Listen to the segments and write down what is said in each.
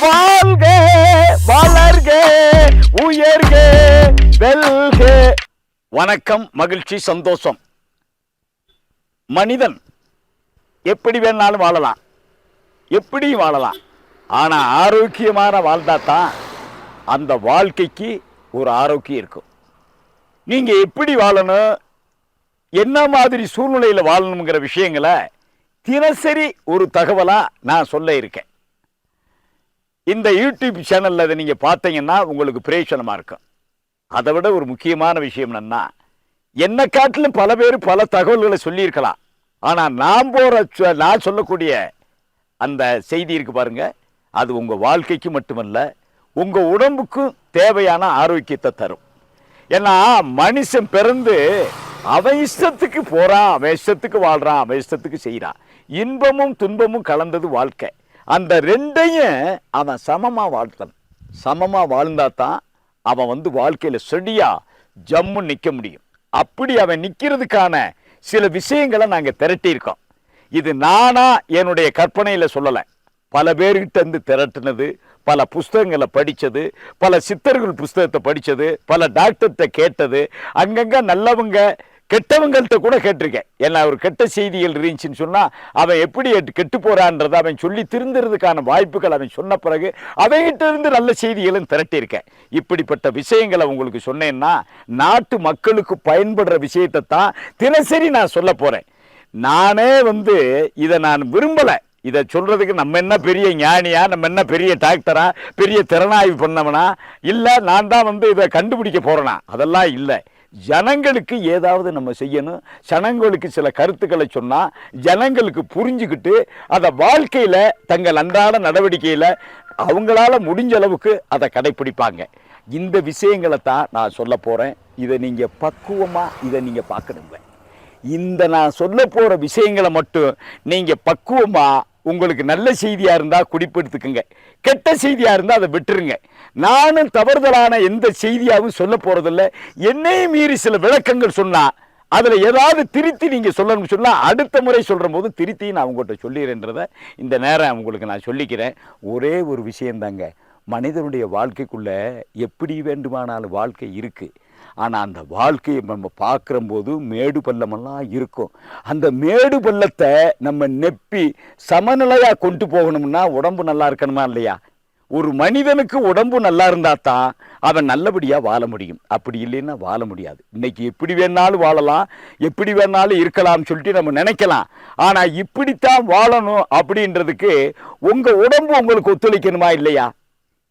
வாழ்க வளர்க உயர்க வெல்க. வணக்கம் மகிழ்ச்சி சந்தோஷம். மனிதன் எப்படி வேணாலும் வாழலாம். எப்படியும் வாழலாம். ஆனால் ஆரோக்கியமான வாழ்ந்தாதான் அந்த வாழ்க்கைக்கு ஒரு ஆரோக்கியம் இருக்கும். நீங்கள் எப்படி வாழணும் என்ன மாதிரி சூழ்நிலையில் வாழணுங்கிற விஷயங்களை தினசரி ஒரு தகவலாக நான் சொல்ல இருக்கேன். இந்த யூடியூப் சேனலில் அதை நீங்கள் பார்த்தீங்கன்னா உங்களுக்கு பிரயோஜனமாக இருக்கும். அதை விட ஒரு முக்கியமான விஷயம் என்னன்னா என்னை காட்டிலும் பல பேர் பல தகவல்களை சொல்லியிருக்கலாம். ஆனால் நான் போகிற நான் சொல்லக்கூடிய அந்த செய்தி இருக்கு பாருங்க அது உங்கள் வாழ்க்கைக்கு மட்டுமல்ல உங்கள் உடம்புக்கும் தேவையான ஆரோக்கியத்தை தரும். ஏன்னா மனுஷன் பிறந்து அவன் இஷ்டத்துக்கு போகிறான் அவன் இஷ்டத்துக்கு வாழ்கிறான் அவன் இஷ்டத்துக்கு செய்கிறான் இன்பமும் துன்பமும் கலந்தது வாழ்க்கை. அந்த ரெண்டையும் அவன் சமமாக வாழ்த்தன். சமமாக வாழ்ந்தா தான் அவன் வந்து வாழ்க்கையில் செடியாக ஜம்மு நிற்க முடியும். அப்படி அவன் நிற்கிறதுக்கான சில விஷயங்களை நாங்கள் திரட்டியிருக்கோம். இது நானா என்னுடைய கற்பனையில் சொல்லலை. பல பேர்கிட்ட இருந்து பல புஸ்தகங்களை படித்தது பல சித்தர்கள் புஸ்தகத்தை படித்தது பல டாக்டர்கிட்ட கேட்டது அங்கங்கே நல்லவங்க கெட்டவங்கள்ட்ட கூட கேட்டிருக்கேன். ஏன்னா ஒரு கெட்ட செய்திகள் இருந்துச்சுன்னு சொன்னால் அவன் எப்படி எட்டு- கெட்டு போறான்றதை அவன் சொல்லி திருந்துறதுக்கான வாய்ப்புகள் அவன் சொன்ன பிறகு அவன்கிட்ட இருந்து நல்ல செய்திகளும் திரட்டியிருக்கேன். இப்படிப்பட்ட விஷயங்களை உங்களுக்கு சொன்னேன்னா நாட்டு மக்களுக்கு பயன்படுற விஷயத்தை தான் தினசரி நான் சொல்ல போகிறேன் நானே வந்து இதை நான் விரும்பலை. இதை சொல்கிறதுக்கு நம்ம என்ன பெரிய ஞானியா நம்ம என்ன பெரிய டாக்டரா பெரிய திறனாய்வு பண்ணவனா? இல்லை நான் தான் வந்து இதை கண்டுபிடிக்க போகிறேனா அதெல்லாம் இல்லை. ஜனங்களுக்கு ஏதாவது நம்ம செய்யணும். ஜனங்களுக்கு சில கருத்துக்களை சொன்னால் ஜனங்களுக்கு புரிஞ்சுக்கிட்டு அதை வாழ்க்கையில் தங்கள் அன்றாட நடவடிக்கையில் அவங்களால முடிஞ்ச அளவுக்கு அதை கடைப்பிடிப்பாங்க. இந்த விஷயங்களை தான் நான் சொல்ல போகிறேன் இதை நீங்கள் பக்குவமாக இதை நீங்கள் பார்க்கணுங்க. இந்த நான் சொல்ல போகிற விஷயங்களை மட்டும் நீங்கள் பக்குவமாக உங்களுக்கு நல்ல செய்தியாக இருந்தால் குடிப்பெடுத்துக்குங்க. கெட்ட செய்தியாக இருந்தால் அதை விட்டுருங்க. நானும் தவறுதலான எந்த செய்தியாகவும் சொல்ல போகிறதில்ல என்னையும் மீறி சில விளக்கங்கள் சொன்னால் அதில் ஏதாவது திருத்தி நீங்கள் சொல்லணும்னு சொன்னால் அடுத்த முறை சொல்கிற போது திருத்தி நான் உங்கள்கிட்ட சொல்லிடுறேன்றதை இந்த நேரம் உங்களுக்கு நான் சொல்லிக்கிறேன். ஒரே ஒரு விஷயந்தாங்க மனிதனுடைய வாழ்க்கைக்குள்ளே எப்படி வேண்டுமானாலும் வாழ்க்கை இருக்குது ஆனால் அந்த வாழ்க்கையை நம்ம பார்க்குறம்போது மேடு பள்ளமெல்லாம் இருக்கும். அந்த மேடு பள்ளத்தை நம்ம நெப்பி சமநிலையாக கொண்டு போகணும்னா உடம்பு நல்லா இருக்கணுமா இல்லையா? ஒரு மனிதனுக்கு உடம்பு நல்லா இருந்தா தான் அவன் நல்லபடியாக வாழ முடியும். அப்படி இல்லைன்னா வாழ முடியாது. இன்னைக்கு எப்படி வேணாலும் வாழலாம் எப்படி வேணாலும் இருக்கலாம்னு சொல்லிட்டு நம்ம நினைக்கலாம். ஆனால் இப்படித்தான் வாழணும் அப்படின்றதுக்கு உங்கள் உடம்பு உங்களுக்கு ஒத்துழைக்கணுமா இல்லையா?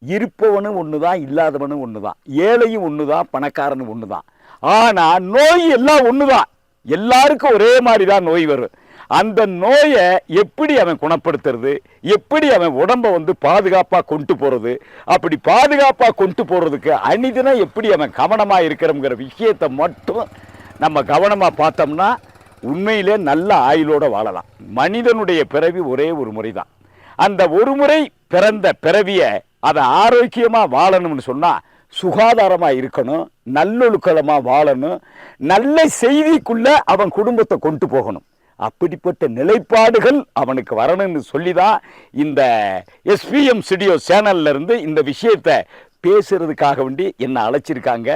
இருப்பவனும் ஒன்று தான் இல்லாதவனும் ஒன்று தான் ஏழையும் ஒன்று தான் பணக்காரனும் ஒன்று தான் ஆனால் நோய் எல்லாம் ஒன்று தான் எல்லாருக்கும் ஒரே மாதிரி தான் நோய் வரும். அந்த நோயை எப்படி அவன் குணப்படுத்துறது? எப்படி அவன் உடம்பை வந்து பாதுகாப்பாக கொண்டு போகிறது அப்படி பாதுகாப்பாக கொண்டு போகிறதுக்கு அனிதனம் எப்படி அவன் கவனமாக இருக்கிறோங்கிற விஷயத்தை மட்டும் நம்ம கவனமாக பார்த்தோம்னா உண்மையிலே நல்ல ஆயுளோடு வாழலாம். மனிதனுடைய பிறவி ஒரே ஒரு முறை தான் அந்த ஒரு முறை பிறந்த பிறவியை அதை ஆரோக்கியமாக வாழணும்னு சொன்னால் சுகாதாரமாக இருக்கணும் நல்லொழுக்கலமாக வாழணும் நல்ல செய்திக்குள்ளே அவன் குடும்பத்தை கொண்டு போகணும். அப்படிப்பட்ட நிலைப்பாடுகள் அவனுக்கு வரணும்னு சொல்லி தான் இந்த எஸ்பிஎம் ஸ்டுடியோ சேனல்ல இருந்து இந்த விஷயத்தை பேசுகிறதுக்காக வேண்டி என்னை அழைச்சிருக்காங்க.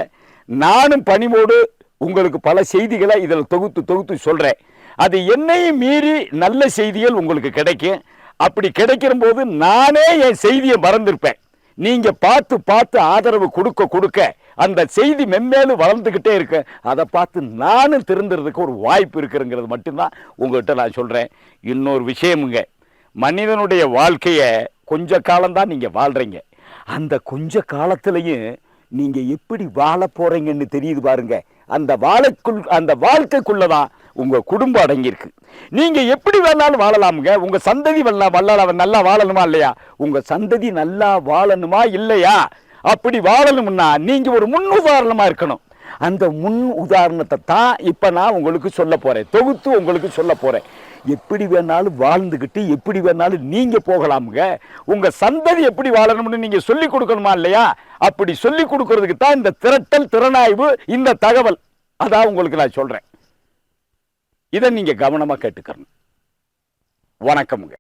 நானும் பணிவோடு உங்களுக்கு பல செய்திகளை இதில் தொகுத்து தொகுத்து சொல்கிறேன் அது என்னையும் மீறி நல்ல செய்திகள் உங்களுக்கு கிடைக்கும். அப்படி கிடைக்கிற போது நானே என் செய்தியை மறந்திருப்பேன். நீங்க பார்த்து பார்த்து ஆதரவு கொடுக்க கொடுக்க அந்த செய்தி மென்மேலும் வளர்ந்துக்கிட்டே இருக்கு. அதை பார்த்து நானும் திருந்துறதுக்கு ஒரு வாய்ப்பு இருக்குங்கிறது மட்டும்தான் உங்ககிட்ட நான் சொல்றேன். இன்னொரு விஷயமுங்க. மனிதனுடைய வாழ்க்கையை கொஞ்ச காலம்தான் நீங்க வாழ்றீங்க. அந்த கொஞ்ச காலத்திலையும் நீங்க எப்படி வாழ போறீங்கன்னு தெரியுது பாருங்க. அந்த வாழைக்குள் அந்த வாழ்க்கைக்குள்ளதான் உங்கள் குடும்பம் அடங்கியிருக்கு. நீங்கள் எப்படி வேணாலும் வாழலாமுங்க. உங்கள் சந்ததி வல்ல வல்ல நல்லா வாழணுமா இல்லையா? உங்கள் சந்ததி நல்லா வாழணுமா இல்லையா? அப்படி வாழணும்னா நீங்கள் ஒரு முன் உதாரணமாக இருக்கணும். அந்த முன் உதாரணத்தை தான் இப்போ நான் உங்களுக்கு சொல்ல போகிறேன் தொகுத்து உங்களுக்கு சொல்ல போகிறேன் எப்படி வேணாலும் வாழ்ந்துக்கிட்டு எப்படி வேணாலும் நீங்கள் போகலாமுங்க. உங்கள் சந்ததி எப்படி வாழணும்னு நீங்கள் சொல்லிக் கொடுக்கணுமா இல்லையா? அப்படி சொல்லிக் கொடுக்கறதுக்கு தான் இந்த திரட்டல் திறனாய்வு இந்த தகவல். அதான் உங்களுக்கு நான் சொல்கிறேன் இதை நீங்க கவனமா கேட்டுக்கணும் வணக்கமுங்க.